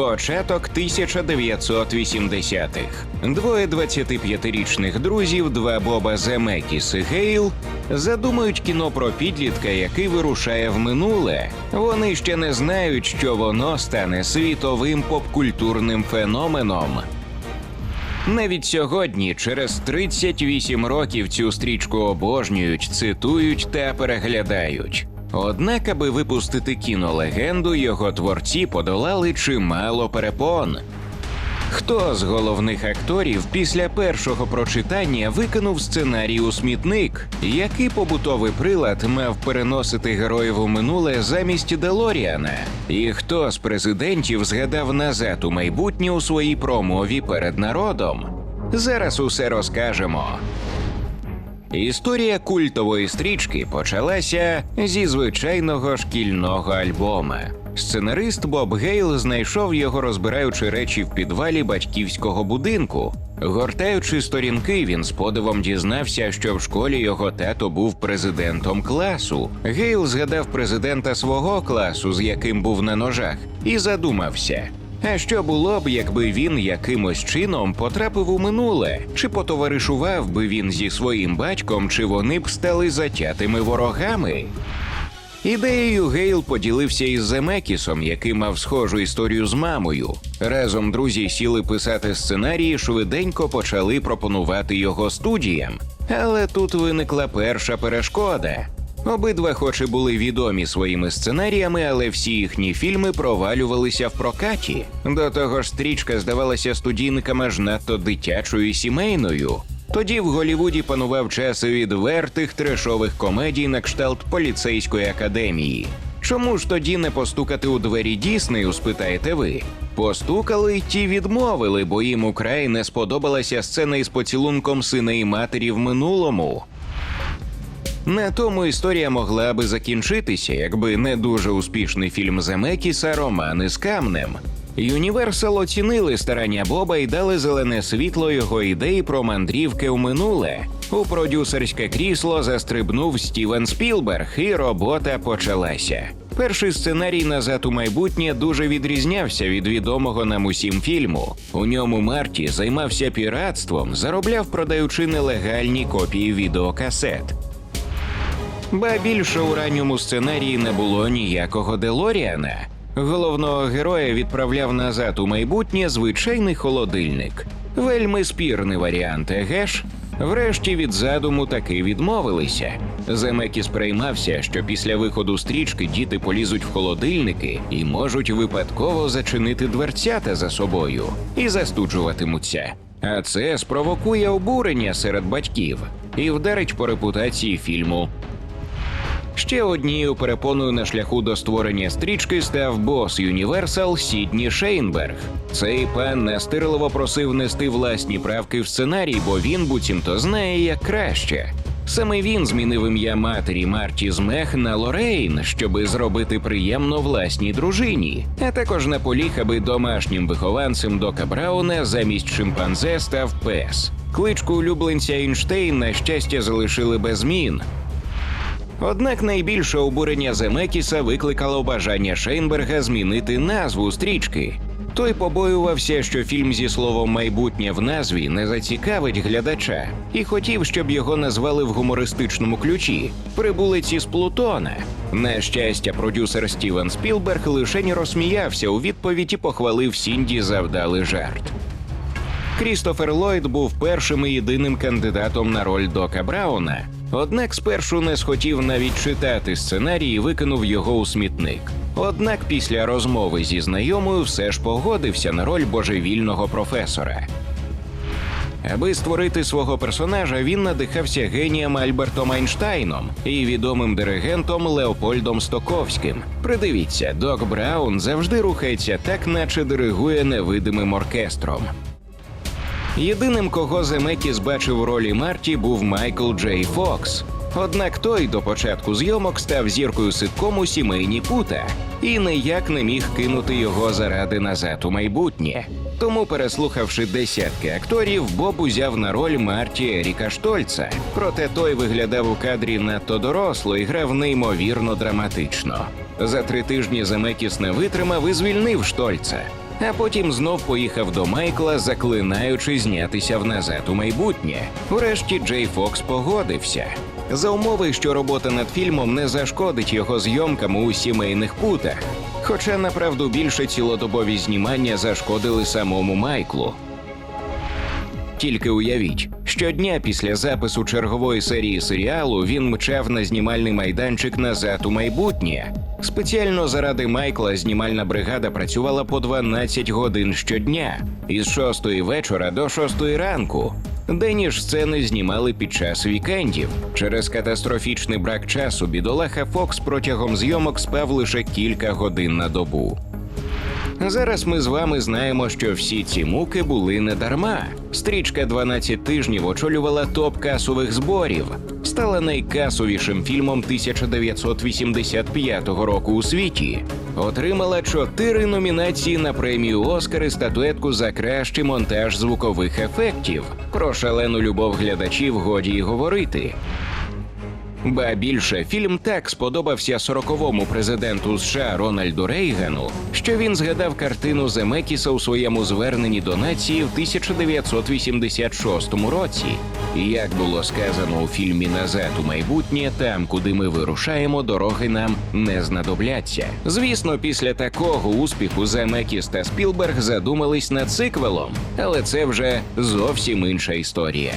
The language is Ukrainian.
Початок 1980-х. Двоє 25-річних друзів, два Боба Земекіс і Гейл, задумують кіно про підлітка, який вирушає в минуле. Вони ще не знають, що воно стане світовим попкультурним феноменом. Навіть сьогодні, через 38 років, цю стрічку обожнюють, цитують та переглядають. Однак, аби випустити кінолегенду, його творці подолали чимало перепон. Хто з головних акторів після першого прочитання викинув сценарій у смітник? Який побутовий прилад мав переносити героїв у минуле замість Делоріана? І хто з президентів згадав назад у майбутнє у своїй промові перед народом? Зараз усе розкажемо. Історія культової стрічки почалася зі звичайного шкільного альбома. Сценарист Боб Гейл знайшов його, розбираючи речі в підвалі батьківського будинку. Гортаючи сторінки, він з подивом дізнався, що в школі його тато був президентом класу. Гейл згадав президента свого класу, з яким був на ножах, і задумався. А що було б, якби він якимось чином потрапив у минуле? Чи потоваришував би він зі своїм батьком, чи вони б стали затятими ворогами? Ідеєю Гейл поділився із Земекісом, який мав схожу історію з мамою. Разом друзі сіли писати сценарії, швиденько почали пропонувати його студіям. Але тут виникла перша перешкода. Обидва, хоч і були відомі своїми сценаріями, але всі їхні фільми провалювалися в прокаті. До того ж, стрічка здавалася студійникам аж надто дитячою і сімейною. Тоді в Голівуді панував час відвертих трешових комедій на кшталт поліцейської академії. Чому ж тоді не постукати у двері Діснею, спитаєте ви? Постукали й ті відмовили, бо їм украй не сподобалася сцена із поцілунком сина і матері в минулому. На тому історія могла би закінчитися, якби не дуже успішний фільм Земекіса Романи з камнем. Юніверсал оцінили старання Боба і дали зелене світло його ідеї про мандрівки у минуле. У продюсерське крісло застрибнув Стівен Спілберг, і робота почалася. Перший сценарій назад у майбутнє дуже відрізнявся від відомого нам усім фільму. У ньому Марті займався піратством, заробляв продаючи нелегальні копії відеокасет. Ба більше у ранньому сценарії не було ніякого Делоріана. Головного героя відправляв назад у майбутнє звичайний холодильник. Вельми спірний варіант, еге ж? Врешті від задуму таки відмовилися. Земекіс приймався, що після виходу стрічки діти полізуть в холодильники і можуть випадково зачинити дверцята за собою і застуджуватимуться. А це спровокує обурення серед батьків і вдарить по репутації фільму. Ще однією перепоною на шляху до створення стрічки став бос Юніверсал Сідні Шейнберг. Цей пан настирливо просив нести власні правки в сценарій, бо він буцімто знає як краще. Саме він змінив ім'я матері Марті Змех на Лорейн, щоби зробити приємно власній дружині, а також наполіг, аби домашнім вихованцем Дока Брауна замість шимпанзе став пес. Кличку улюбленця Ейнштейн, на щастя, залишили без змін. Однак найбільше обурення Земекіса викликало бажання Шейнберга змінити назву стрічки. Той побоювався, що фільм зі словом майбутнє в назві не зацікавить глядача, і хотів, щоб його назвали в гумористичному ключі прибулиці з Плутона. На щастя, продюсер Стівен Спілберг лише розсміявся у відповідь і похвалив Сінді за вдалий жарт. Крістофер Ллойд був першим і єдиним кандидатом на роль Дока Брауна. Однак спершу не схотів навіть читати сценарій і викинув його у смітник. Однак після розмови зі знайомою все ж погодився на роль божевільного професора. Аби створити свого персонажа, він надихався генієм Альбертом Айнштайном і відомим диригентом Леопольдом Стоковським. Придивіться, Док Браун завжди рухається так, наче диригує невидимим оркестром. Єдиним, кого Земекіс бачив у ролі Марті, був Майкл Джей Фокс. Однак той до початку зйомок став зіркою ситкому сімейні пута і ніяк не міг кинути його заради назад у майбутнє. Тому, переслухавши десятки акторів, Боб узяв на роль Марті Еріка Штольца. Проте той виглядав у кадрі надто доросло і грав неймовірно драматично. За три тижні Земекіс не витримав і звільнив Штольца. А потім знов поїхав до Майкла, заклинаючи знятися в назад у майбутнє. Врешті Джей Фокс погодився. За умови, що робота над фільмом не зашкодить його зйомкам у сімейних путах. Хоча, направду, більше цілодобові знімання зашкодили самому Майклу. Тільки уявіть, щодня після запису чергової серії серіалу він мчав на знімальний майданчик назад у майбутнє. Спеціально заради Майкла знімальна бригада працювала по 12 годин щодня, із 6 вечора до 6 ранку. Денні ж сцени знімали під час вікендів. Через катастрофічний брак часу бідолаха Фокс протягом зйомок спав лише кілька годин на добу. Зараз ми з вами знаємо, що всі ці муки були не дарма. Стрічка «12 тижнів очолювала топ касових зборів, стала найкасовішим фільмом 1985 року у світі. Отримала чотири номінації на премію Оскар і статуетку за кращий монтаж звукових ефектів. Про шалену любов глядачів годі й говорити. Ба більше фільм так сподобався 40-му президенту США Рональду Рейгану, що він згадав картину Земекіса у своєму зверненні до нації в 1986 році. Як було сказано у фільмі Назад у майбутнє, там, куди ми вирушаємо, дороги нам не знадобляться. Звісно, після такого успіху Земекіс та Спілберг задумались над сиквелом, але це вже зовсім інша історія.